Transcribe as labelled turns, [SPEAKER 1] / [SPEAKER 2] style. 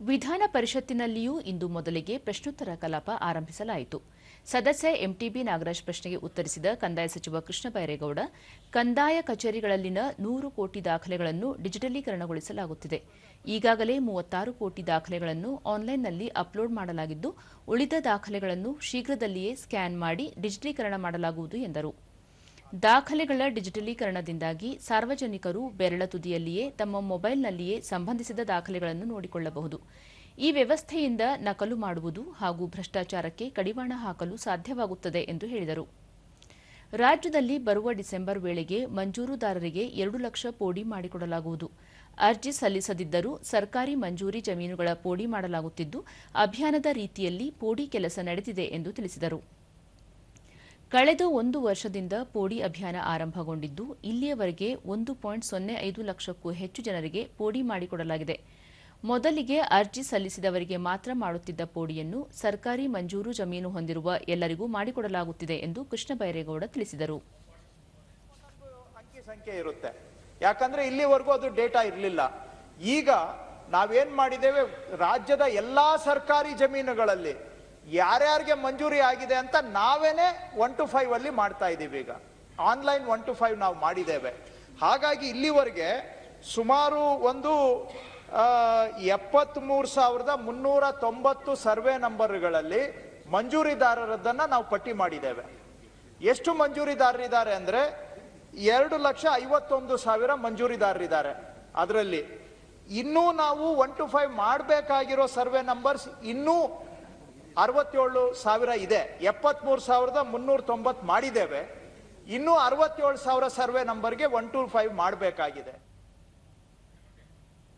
[SPEAKER 1] ವಿಧಾನ ಪರಿಷತ್ತಿನಲ್ಲಿಯೂ ಇಂದು ಮೊದಲಿಗೆ ಪ್ರಶ್ನೋತ್ತರ ಕಲಾಪ ಆರಂಭಿಸಲಾಯಿತು. ಸದಸ್ಯ ಎಂಟಿಬಿ ನಾಗರಾಜ್ ಪ್ರಶ್ನೆಗೆ ಉತ್ತರಿಸಿದ ಕಂದಾಯ ಸಚಿವ ಕೃಷ್ಣ ಬೈರೇಗೌಡ, ಕಂದಾಯ ಕಚೇರಿಗಳಲ್ಲಿನ ನೂರು ಕೋಟಿ ದಾಖಲೆಗಳನ್ನು ಡಿಜಿಟಲೀಕರಣಗೊಳಿಸಲಾಗುತ್ತಿದೆ. ಈಗಾಗಲೇ ಮೂವತ್ತಾರು ಕೋಟಿ ದಾಖಲೆಗಳನ್ನು ಆನ್ಲೈನ್ನಲ್ಲಿ ಅಪ್ಲೋಡ್ ಮಾಡಲಾಗಿದ್ದು, ಉಳಿದ ದಾಖಲೆಗಳನ್ನು ಶೀಘ್ರದಲ್ಲಿಯೇ ಸ್ಕ್ಯಾನ್ ಮಾಡಿ ಡಿಜಿಟಲೀಕರಣ ಮಾಡಲಾಗುವುದು ಎಂದರು. ದಾಖಲೆಗಳ ಡಿಜಿಟಲೀಕರಣದಿಂದಾಗಿ ಸಾರ್ವಜನಿಕರು ಬೆರಳ ತುದಿಯಲ್ಲಿಯೇ ತಮ್ಮ ಮೊಬೈಲ್ನಲ್ಲಿಯೇ ಸಂಬಂಧಿಸಿದ ದಾಖಲೆಗಳನ್ನು ನೋಡಿಕೊಳ್ಳಬಹುದು. ಈ ವ್ಯವಸ್ಥೆಯಿಂದ ನಕಲು ಮಾಡುವುದು ಹಾಗೂ ಭ್ರಷ್ಟಾಚಾರಕ್ಕೆ ಕಡಿವಾಣ ಹಾಕಲು ಸಾಧ್ಯವಾಗುತ್ತದೆ ಎಂದು ಹೇಳಿದರು. ರಾಜ್ಯದಲ್ಲಿ ಬರುವ ಡಿಸೆಂಬರ್ ವೇಳೆಗೆ ಮಂಜೂರುದಾರರಿಗೆ ಎರಡು ಲಕ್ಷ ಪೋಡಿ ಮಾಡಿಕೊಡಲಾಗುವುದು. ಅರ್ಜಿ ಸಲ್ಲಿಸದಿದ್ದರೂ ಸರ್ಕಾರಿ ಮಂಜೂರಿ ಜಮೀನುಗಳ ಪೋಡಿ ಮಾಡಲಾಗುತ್ತಿದ್ದು, ಅಭಿಯಾನದ ರೀತಿಯಲ್ಲಿ ಪೋಡಿ ಕೆಲಸ ನಡೆದಿದೆ ಎಂದು ತಿಳಿಸಿದರು. ಕಳೆದ ಒಂದು ವರ್ಷದಿಂದ ಪೋಡಿ ಅಭಿಯಾನ ಆರಂಭಗೊಂಡಿದ್ದು, ಇಲ್ಲಿಯವರೆಗೆ ಒಂದು ಪಾಯಿಂಟ್ ಸೊನ್ನೆ ಐದು ಲಕ್ಷಕ್ಕೂ ಹೆಚ್ಚು ಜನರಿಗೆ ಪೋಡಿ ಮಾಡಿಕೊಡಲಾಗಿದೆ. ಮೊದಲಿಗೆ ಅರ್ಜಿ ಸಲ್ಲಿಸಿದವರಿಗೆ ಮಾತ್ರ ಮಾಡುತ್ತಿದ್ದ ಪೋಡಿಯನ್ನು ಸರ್ಕಾರಿ ಮಂಜೂರು ಜಮೀನು ಹೊಂದಿರುವ ಎಲ್ಲರಿಗೂ ಮಾಡಿಕೊಡಲಾಗುತ್ತಿದೆ ಎಂದು ಕೃಷ್ಣ ಬೈರೇಗೌಡ ತಿಳಿಸಿದರು.
[SPEAKER 2] ಇರುತ್ತೆ. ಯಾಕಂದ್ರೆ ಇಲ್ಲಿವರೆಗೂ ಅದು ಡೇಟಾ ಇರಲಿಲ್ಲ. ಈಗ ನಾವೇನ್ ಮಾಡಿದ್ದೇವೆ, ರಾಜ್ಯದ ಎಲ್ಲಾ ಸರ್ಕಾರಿ ಜಮೀನುಗಳಲ್ಲಿ ಯಾರ್ಯಾರಿಗೆ ಮಂಜೂರಿ ಆಗಿದೆ ಅಂತ ನಾವೇನೆ ಒನ್ ಟು ಫೈವ್ ಅಲ್ಲಿ ಮಾಡ್ತಾ ಇದ್ದೀವಿ ಈಗ. ಆನ್ಲೈನ್ ಒನ್ ಟು ಫೈವ್ ನಾವು ಮಾಡಿದ್ದೇವೆ. ಹಾಗಾಗಿ ಇಲ್ಲಿವರೆಗೆ ಸುಮಾರು ಒಂದು ಎಪ್ಪತ್ಮೂರು ಸಾವಿರದ ಮುನ್ನೂರ ತೊಂಬತ್ತು ಸರ್ವೆ ನಂಬರ್ಗಳಲ್ಲಿ ಮಂಜೂರಿದಾರರದ್ದನ್ನು ನಾವು ಪಟ್ಟಿ ಮಾಡಿದ್ದೇವೆ. ಎಷ್ಟು ಮಂಜೂರಿದಾರರಿದ್ದಾರೆ ಅಂದರೆ ಎರಡು ಲಕ್ಷ ಐವತ್ತೊಂದು ಸಾವಿರ ಮಂಜೂರಿದಾರರಿದ್ದಾರೆ ಅದರಲ್ಲಿ. ಇನ್ನೂ ನಾವು ಒನ್ ಟು ಫೈವ್ ಮಾಡಬೇಕಾಗಿರೋ ಸರ್ವೆ ನಂಬರ್ಸ್ ಇನ್ನೂ ಅರವತ್ತೇಳು ಸಾವಿರ ಇದೆ. ಎಪ್ಪತ್ಮೂರು ಸಾವಿರದ ಮುನ್ನೂರ ತೊಂಬತ್ತು ಮಾಡಿದ್ದೇವೆ. ಇನ್ನೂ ಅರವತ್ತೇಳು ಸಾವಿರ ಸರ್ವೆ ನಂಬರ್ಗೆ ಒನ್ ಟು ಫೈವ್ ಮಾಡಬೇಕಾಗಿದೆ.